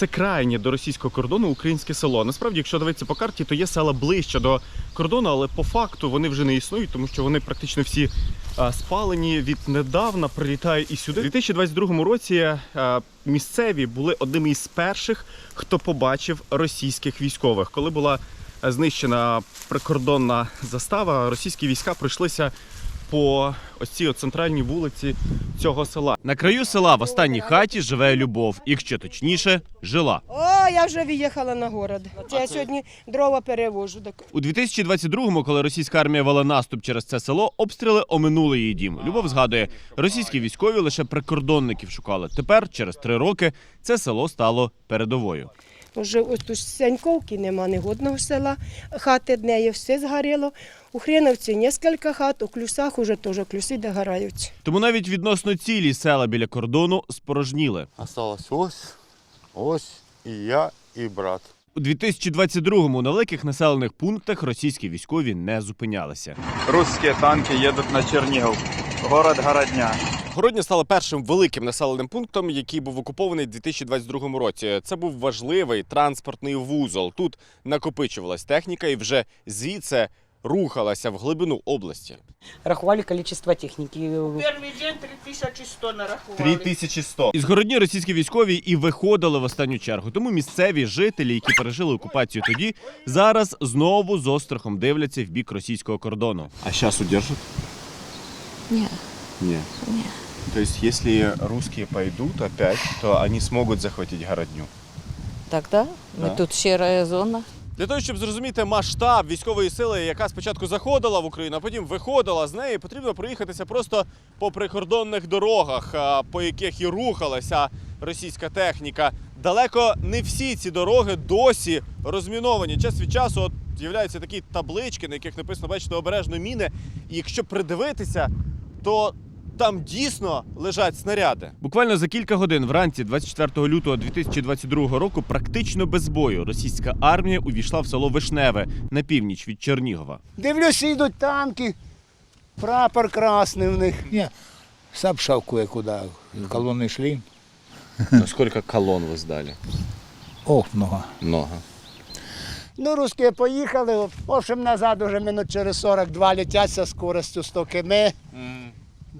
це крайнє до російського кордону українське село. Насправді, якщо дивитися по карті, то є села ближче до кордону, але по факту вони вже не існують, тому що вони практично всі спалені віднедавна прилітають і сюди. У 2022 році місцеві були одними із перших, хто побачив російських військових. Коли була знищена прикордонна застава, російські війська пройшлися по ось цій центральній вулиці цього села. На краю села в останній хаті живе любов, якщо точніше, жила. О, я вже виїхала на город. Я сьогодні дрова перевожу. Так У 2022-му, коли російська армія вела наступ через це село, обстріли оминули її дім. Любов згадує, російські військові лише прикордонників шукали. Тепер, через три роки, це село стало передовою. Уже ось тут Сяньковки нема негодного села. Хати неї все згоріло. У Хреновці кілька хат, у Клюсах уже теж клюси догорають. Тому навіть відносно цілі села біля кордону спорожніли. Осталось ось, ось і я, і брат. У 2022-му на великих населених пунктах російські військові не зупинялися. Русські танки їдуть на Чернігів. Город Городня. Городня стала першим великим населеним пунктом, який був окупований у 2022 році. Це був важливий транспортний вузол. Тут накопичувалась техніка і вже звідси рухалася в глибину області. рахували количество техніки. Перший день 3100 нарахували. 3100. Із городні російські військові і виходили в останню чергу. Тому місцеві жителі, які пережили окупацію тоді, зараз знову з острахом дивляться в бік російського кордону. А зараз удержать? Ні. Ні. Ні. То есть, если русские пойдут опять, то они смогут захватить городню. Тогда Да. ми тут щира зона. Для того, щоб зрозуміти масштаб військової сили, яка спочатку заходила в Україну, а потім виходила з неї, потрібно проїхатися просто по прикордонних дорогах, по яких і рухалася російська техніка. Далеко не всі ці дороги досі розміновані. Час від часу от з'являються такі таблички, на яких написано, бачите, обережно міни. І якщо придивитися, то там дійсно лежать снаряди. Буквально за кілька годин вранці 24 лютого 2022 року, практично без бою, російська армія увійшла в село Вишневе на північ від Чернігова. Дивлюся, йдуть танки, прапор красний в них. Не, сам шавкує куди. Колони йшли. Скільки колон ви здали? Ох, много. Много. Ну, русські поїхали, в общем, назад уже минут через 42 летять зі скоростю 100 км.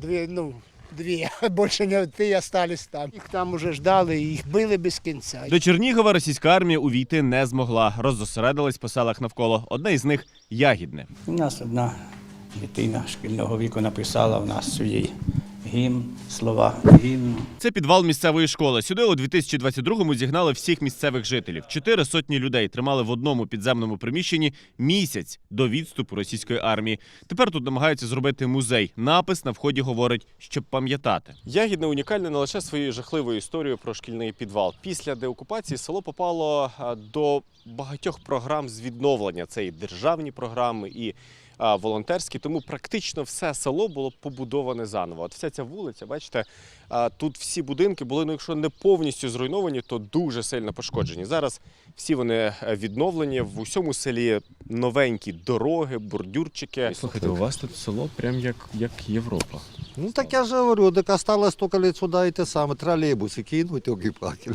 Дві, ну, дві, більше не ти остались там. Їх там уже ждали, і їх били без кінця. До Чернігова російська армія увійти не змогла. Роззосередилась по селах навколо. Одне із них Ягідне. У нас одна дитина шкільного віку написала в нас свій гімн, слова гімну. Це підвал місцевої школи. Сюди у 2022-му зігнали всіх місцевих жителів. Чотири сотні людей тримали в одному підземному приміщенні місяць до відступу російської армії. Тепер тут намагаються зробити музей. Напис на вході говорить, щоб пам'ятати. Ягідне унікальне не лише своєю жахливою історією про шкільний підвал. Після деокупації село попало до багатьох програм з відновлення. Це і державні програми, і волонтерські. Тому практично все село було побудоване заново. От вся ця вулиця, бачите, тут всі будинки були, ну якщо не повністю зруйновані, то дуже сильно пошкоджені. Зараз всі вони е, відновлені. В усьому селі новенькі дороги, бордюрчики. Слухайте, у вас тут село прям як, як Європа. Ну так я ж говорю, так осталось тільки сюди і те саме, тролейбуси кинуть, паки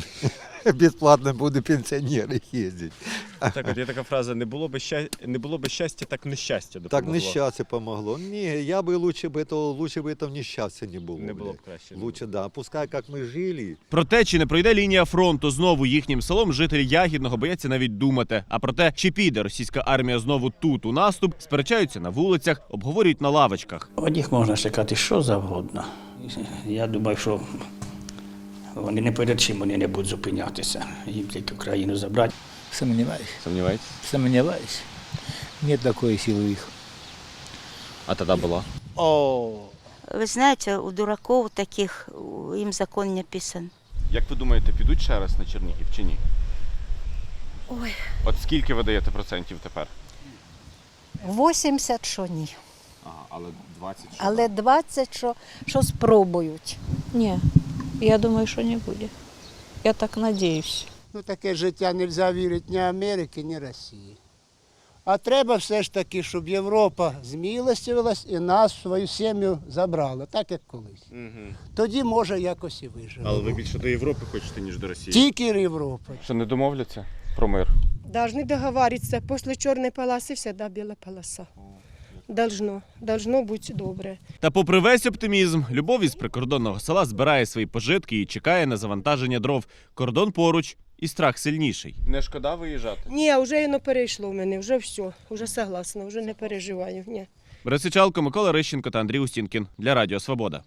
Безплатно будуть пенсіонери їздити. Так, от є така фраза: не було би щастя, не було би щастя, так нещастя Так нещастя помогло. Ні, я би лучше б этого, лучше б этого нещастя не було. Не було б краще. Лучше, да. Пускай як ми жили, Про те, чи не пройде лінія фронту знову їхнім селом, жителі Ягідного бояться навіть думати. А про те, чи піде російська армія знову тут у наступ, сперечаються на вулицях, обговорюють на лавочках. Від можна чекати що завгодно. Я думаю, що вони не перед чим вони не будуть зупинятися. Їм тільки Україну забрати. Сомневаюсь. Сумніваєтесь? Сомневаюсь. Нет такой силы у них. А тоді була. О, Ви знаєте, у дураков таких у- їм закон не писан. Як ви думаєте, підуть ще раз на Чернігів чи ні? Ой. От скільки ви даєте процентів тепер? 80, що ні. Ага, але 20 Але 20, що, що спробують. Ні, я думаю, що не буде. Я так надіюсь. ну таке життя не можна вірити ні Америки, ні Росії. А треба все ж таки, щоб Європа змілостивилась і нас в свою сім'ю забрала, так як колись. Тоді може якось і виживемо. Але ви більше до Європи хочете, ніж до Росії. Тільки Європа. Що не домовляться про мир? Должны договориться. Після чорної полоси всегда біла полоса. Должно, должно бути добре. Та попри весь оптимізм, любов із прикордонного села збирає свої пожитки і чекає на завантаження дров. Кордон поруч і страх сильніший. Не шкода виїжджати? Ні, вже воно перейшло в мене, вже все, вже согласна, вже не переживаю. Ні. Бресичалко Микола Рищенко та Андрій Устінкін для Радіо Свобода.